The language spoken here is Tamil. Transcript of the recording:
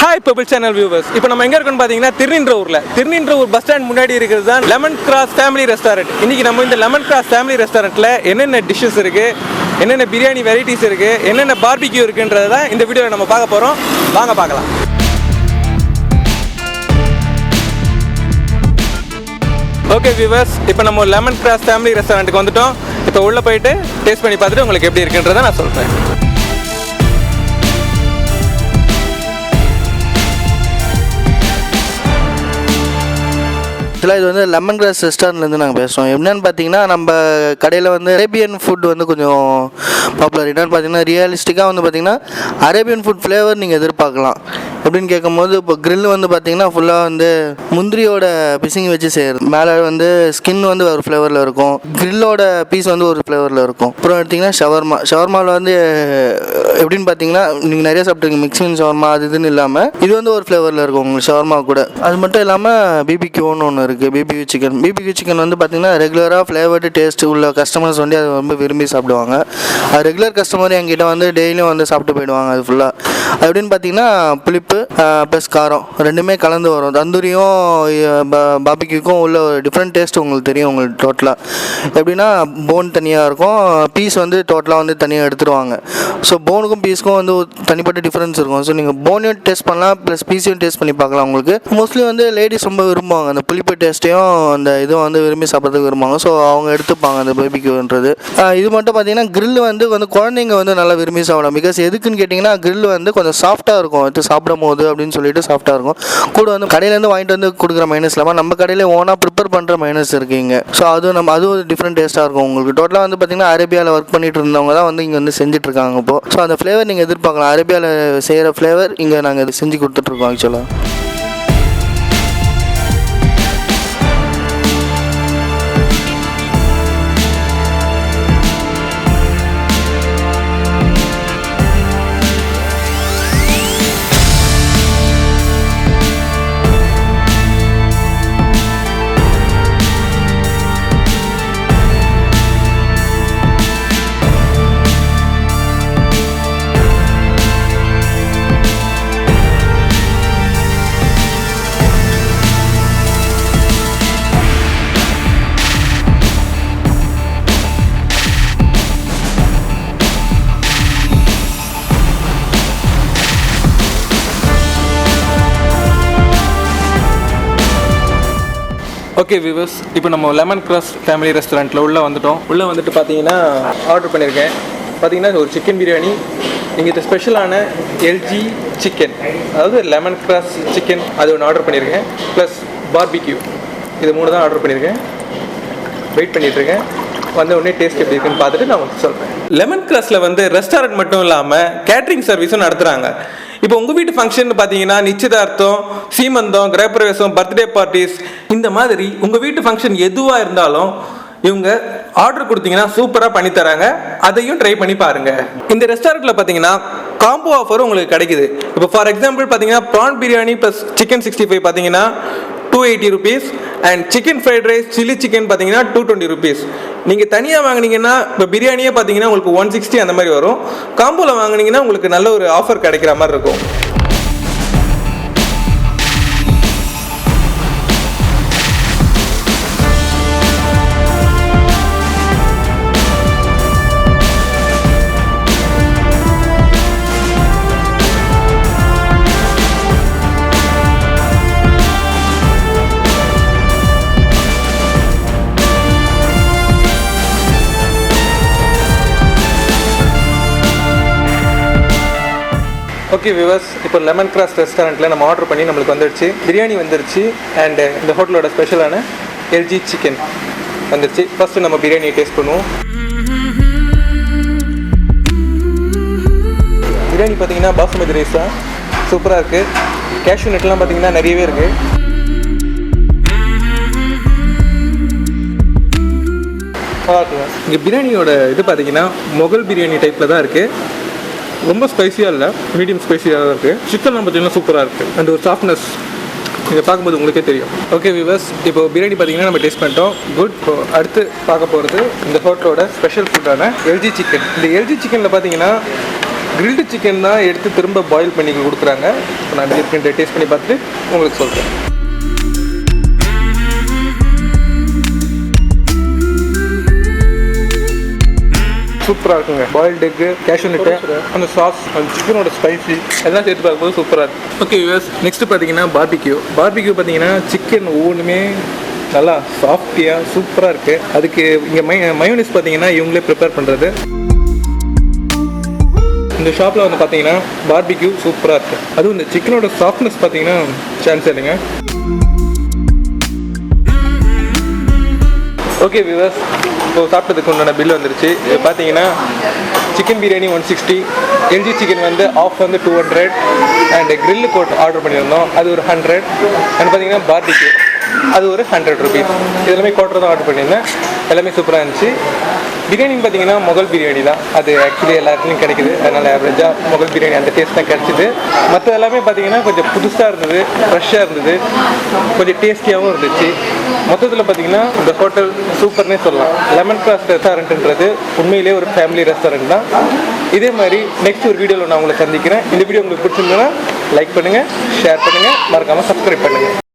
ஹாய் பபிள் சேனல் வியூவர்ஸ் இப்போ நம்ம எங்கே இருக்கோம்னு பார்த்தீங்கன்னா திருநின்ற ஊரில். திருநின்ற ஊர் பஸ் ஸ்டாண்ட் முன்னாடி இருக்கிறது தான் லெமன் கிராஸ் ஃபேமிலி ரெஸ்டாரண்ட் இன்னைக்கு நம்ம இந்த லெமன் கிராஸ் ஃபேமிலி ரெஸ்டாரண்ட்டில் என்னென்ன டிஷ்ஷஸ் இருக்குது என்னென்ன பிரியாணி வெரைட்டிஸ் இருக்குது என்னென்ன பார்பிக்யூ இருக்குன்றது தான் இந்த வீடியோவில் நம்ம பார்க்க போகிறோம் வாங்க பார்க்கலாம். ஓகே வியூவர்ஸ் இப்போ நம்ம லெமன் கிராஸ் ஃபேமிலி ரெஸ்டாரண்ட்டுக்கு வந்துட்டோம். இப்போ உள்ளே போயிட்டு டேஸ்ட் பண்ணி பார்த்துட்டு உங்களுக்கு எப்படி இருக்குன்றதை நான் சொல்கிறேன் ஆக்சுவலாக இது வந்து லெமன் கிராஸ் ரெஸ்டாரண்ட்லேருந்து நாங்கள் பேசுகிறோம் என்னென்னு பார்த்தீங்கன்னா நம்ம கடையில் வந்து அரேபியன் ஃபுட் வந்து கொஞ்சம் பாப்புலர் என்னென்னு பார்த்தீங்கன்னா ரியலிஸ்டிக்காக வந்து பார்த்தீங்கன்னா அரேபியன் ஃபுட் ஃப்ளேவர் நீங்கள் எதிர்பார்க்கலாம். அப்படின்னு கேட்கும்போது இப்போ க்ரில் வந்து பார்த்தீங்கன்னா ஃபுல்லாக வந்து முந்திரியோட பிசிங்கி வச்சு செய்கிறது மேலே வந்து ஸ்கின் வந்து ஒரு ஃப்ளேவரில் இருக்கும். க்ரில்லோட பீஸ் வந்து ஒரு ஃப்ளேவரில் இருக்கும். அப்புறம் எடுத்திங்கன்னா ஷவர்மா ஷவர்மாவில் வந்து எப்படின்னு பார்த்தீங்கன்னா நீங்கள் நிறைய சாப்பிட்ருங்க மிக்சிங் ஷவர்மா அது இதுன்னு இல்லாமல் இது வந்து ஒரு ஃப்ளேவரில் இருக்கும். உங்களுக்கு ஷவர்மா கூட. அது மட்டும் இல்லாமல் பிபிக்யூன்னு ஒன்று இருக்குது பிபிக்யூ சிக்கன் பிபிக்யூ சிக்கன் வந்து பார்த்தீங்கன்னா ரெகுலராக ஃப்ளேவர்டு டேஸ்ட் உள்ள கஸ்டமர்ஸ் வந்து அதை ரொம்ப விரும்பி சாப்பிடுவாங்க. அது ரெகுலர் கஸ்டமர் என்கிட்ட வந்து டெய்லியும் வந்து சாப்பிட்டு போயிடுவாங்க அது ஃபுல்லாக அது எப்படின்னு பார்த்தீங்கன்னா புளிப்பு ப்ளஸ் காரம் ரெண்டுமே கலந்து வரும். தந்தூரியும் பாபிக்குக்கும் உள்ள ஒரு டிஃப்ரெண்ட் டேஸ்ட் உங்களுக்கு தெரியும் உங்களுக்கு டோட்டலாக எப்படின்னா போன் தனியாக இருக்கும். பீஸ் வந்து டோட்டலாக வந்து தனியாக எடுத்துருவாங்க. ஸோ போனுக்கும் பீஸுக்கும் வந்து தனிப்பட்ட டிஃப்ரென்ஸ் இருக்கும். ஸோ நீங்கள் போனையும் டேஸ்ட் பண்ணலாம் ப்ளஸ் பீஸையும் டேஸ்ட் பண்ணி பார்க்கலாம் உங்களுக்கு. மோஸ்ட்லி வந்து லேடிஸ் ரொம்ப விரும்புவாங்க. அந்த புளிப்பு டேஸ்ட்டையும் அந்த இதுவும் வந்து விரும்பி சாப்பிட்றதுக்கு விரும்புவாங்க. ஸோ அவங்க எடுத்துப்பாங்க அந்த பேபிக்குன்றது இது மட்டும் பார்த்தீங்கன்னா கிரில் வந்து வந்து குழந்தைங்க வந்து நல்லா விரும்பி சாப்பிடலாம். பிகாஸ் எதுக்குன்னு கேட்டிங்கன்னா கிரில் வந்து கொஞ்சம் சாஃப்ட்டாக இருக்கும். இது சாப்பிடும் போது அப்படின்னு சொல்லிட்டு சாஃப்ட்டாக இருக்கும். கூட வந்து கடையிலேருந்து வாங்கிட்டு வந்து கொடுக்குற மைனஸ் இல்லாமல் நம்ம கடையில் ஓனாக ப்ரிப்பேர் பண்ணுற மைனஸ் இருக்கீங்க. ஸோ அது நம்ம அது ஒரு டிஃப்ரெண்ட் டேஸ்ட்டாக இருக்கும் உங்களுக்கு. டோட்டலாக வந்து பார்த்தீங்கன்னா அரேபியாவில் ஒர்க் பண்ணிட்டு இருந்தவங்க தான் வந்து இங்கே வந்து செஞ்சுட்டு இருக்காங்க ஸோ அந்த ஃப்ளேவர் நீங்கள் எதிர்பார்க்கலாம். அரேபியாவில் செய்கிற ஃப்ளேவர் இங்கே நாங்கள் செஞ்சு கொடுத்துட்ருக்கோம் ஆக்சுவலாக ஓகே வியூவர்ஸ் இப்போ நம்ம லெமன் கிராஸ் ஃபேமிலி ரெஸ்டாரண்ட்டில் உள்ளே வந்துட்டோம். உள்ளே வந்துட்டு பார்த்தீங்கன்னா ஆர்டர் பண்ணியிருக்கேன் பார்த்தீங்கன்னா ஒரு சிக்கன் பிரியாணி இங்கே ஸ்பெஷலான எல்ஜி சிக்கன் அதாவது லெமன் கிராஸ் சிக்கன் அது ஒன்று ஆர்டர் பண்ணியிருக்கேன் ப்ளஸ் பார்பிக்யூ இது மூணு தான் ஆர்டர் பண்ணியிருக்கேன் வெயிட் பண்ணிகிட்ருக்கேன் வந்த உடனே டேஸ்ட் எப்படி இருக்குன்னு பார்த்துட்டு நான் உங்களுக்கு சொல்கிறேன் லெமன் கிராஸில் வந்து ரெஸ்டாரண்ட் மட்டும் இல்லாமல் கேட்ரிங் சர்வீஸும் நடத்துகிறாங்க இப்போ உங்கள் வீட்டு ஃபங்க்ஷன் பார்த்தீங்கன்னா நிச்சயதார்த்தம் சீமந்தம் கிரகப்பிரவேசம் பர்த்டே பார்ட்டிஸ் இந்த மாதிரி உங்கள் வீட்டு ஃபங்க்ஷன் எதுவாக இருந்தாலும் இவங்க ஆர்டர் கொடுத்தீங்கன்னா சூப்பராக பண்ணி தராங்க. அதையும் ட்ரை பண்ணி பாருங்க. இந்த ரெஸ்டாரண்ட்டில் பார்த்தீங்கன்னா காம்போ ஆஃபரும் உங்களுக்கு கிடைக்குது. இப்போ ஃபார் எக்ஸாம்பிள் பார்த்தீங்கன்னா prawn biryani plus chicken sixty five பார்த்தீங்கன்னா two eighty rupees and chicken fried rice chilli chicken பார்த்தீங்கன்னா டூ டுவெண்ட்டி ருபீஸ் நீங்கள் தனியாக வாங்குனீங்கன்னா இப்போ பிரியாணியே பார்த்தீங்கன்னா உங்களுக்கு ஒன் சிக்ஸ்டி அந்த மாதிரி வரும். காம்போவில் வாங்கினீங்கன்னா உங்களுக்கு நல்ல ஒரு ஆஃபர் கிடைக்கிற மாதிரி இருக்கும். ஓகே விவர்ஸ் இப்போ லெமன் கிராஸ் ரெஸ்டாரண்ட்டில் நம்ம ஆர்டர் பண்ணி நம்மளுக்கு வந்துடுச்சு பிரியாணி வந்துருச்சு அண்ட் இந்த ஹோட்டலோட ஸ்பெஷலான எல்ஜி சிக்கன் வந்துருச்சு. ஃபஸ்ட்டு நம்ம பிரியாணியை டேஸ்ட் பண்ணுவோம். பிரியாணி பார்த்தீங்கன்னா பாசுமதி ரைஸ் தான். சூப்பராக இருக்குது கேஷ்யூ நெட்லாம் பார்த்தீங்கன்னா நிறையவே இருக்குது இங்கே பிரியாணியோட இது பார்த்தீங்கன்னா மொகல் பிரியாணி டைப்பில் தான் இருக்குது ரொம்ப ஸ்பைசியாக இல்லை மீடியம் ஸ்பைசியாக தான் இருக்குது சிக்கன்லாம் பார்த்தீங்கன்னா சூப்பராக இருக்குது அண்ட் ஒரு சாஃப்ட்னஸ் இதை பார்க்கும்போது உங்களுக்கே தெரியும். ஓகே விவர்ஸ் இப்போ பிரியாணி பார்த்தீங்கன்னா நம்ம டேஸ்ட் பண்ணிட்டோம். குட் இப்போ அடுத்து பார்க்க போகிறது இந்த ஹோட்டலோட ஸ்பெஷல் ஃபுட்டான எல்ஜி சிக்கன் இந்த எல்ஜி சிக்கனில் பார்த்தீங்கன்னா கிரில்டு சிக்கன் தான் எடுத்து திரும்ப பாயில் பண்ணி கொடுக்குறாங்க. நான் எப்படி டேஸ்ட் பண்ணி பார்த்துட்டு உங்களுக்கு சொல்கிறேன் சூப்பராக இருக்குங்க. பாயில்டு எக்கு கேஷ்யூ நட்டு அந்த சாஸ் அந்த சிக்கனோட ஸ்பைசி எல்லாம் சேர்த்து பார்க்கும்போது சூப்பராக இருக்கு. ஓகே யூஎஸ் நெக்ஸ்ட் பார்த்தீங்கன்னா பார்பிக்யூ பார்பிக்யூ பார்த்தீங்கன்னா சிக்கன் ஒவ்வொன்றுமே நல்லா சாஃப்டியாக சூப்பராக இருக்குது அதுக்கு இங்கே மை மயோனிஸ் பார்த்தீங்கன்னா இவங்களே ப்ரிப்பேர் பண்ணுறது இந்த ஷாப்பில் வந்து பார்த்தீங்கன்னா பார்பிக்யூ சூப்பராக இருக்குது அதுவும் இந்த சிக்கனோட சாஃப்ட்னஸ் பார்த்தீங்கன்னா சான்ஸ் இல்லைங்க. ஓகே விவர்ஸ் ஸோ சாப்பிட்டதுக்கு உண்டான பில் வந்துருச்சு. இது பார்த்தீங்கன்னா chicken biryani one sixty LG chicken வந்து ஆஃப் வந்து டூ ஹண்ட்ரட் அண்ட் கிரில் கோட் ஆர்டர் பண்ணியிருந்தோம். அது ஒரு ஹண்ட்ரட் அண்ட் பார்த்தீங்கன்னா பார்பிக்யூ அது ஒரு ஹண்ட்ரட் ருபீஸ் இது எல்லாமே குவார்டர் தான் ஆர்டர் பண்ணியிருந்தேன். எல்லாமே சூப்பராக இருந்துச்சு. பிரியாணின்னு பார்த்தீங்கன்னா முகல் பிரியாணி தான். அது ஆக்சுவலி எல்லா இடத்துலையும் கிடைக்குது. அதனால் ஆவரேஜாக முகல் பிரியாணி அந்த டேஸ்ட் தான் கிடச்சிது. மற்ற எல்லாமே பார்த்தீங்கன்னா கொஞ்சம் புதுசாக இருந்தது ஃப்ரெஷ்ஷாக இருந்தது. கொஞ்சம் டேஸ்டியாகவும் இருந்துச்சு. மொத்தத்தில் பார்த்தீங்கன்னா இந்த ஹோட்டல் சூப்பர்னே சொல்லலாம். லெமன் கிராஸ் ரெஸ்டாரண்ட்ன்றது உண்மையிலேயே ஒரு ஃபேமிலி ரெஸ்டாரண்ட் தான். இதே மாதிரி நெக்ஸ்ட் ஒரு வீடியோவில் நான் உங்களை சந்திக்கிறேன். இந்த வீடியோ உங்களுக்கு பிடிச்சிருந்ததுன்னா லைக் பண்ணுங்கள் ஷேர் பண்ணுங்கள் மறக்காமல் சப்ஸ்கிரைப் பண்ணுங்கள்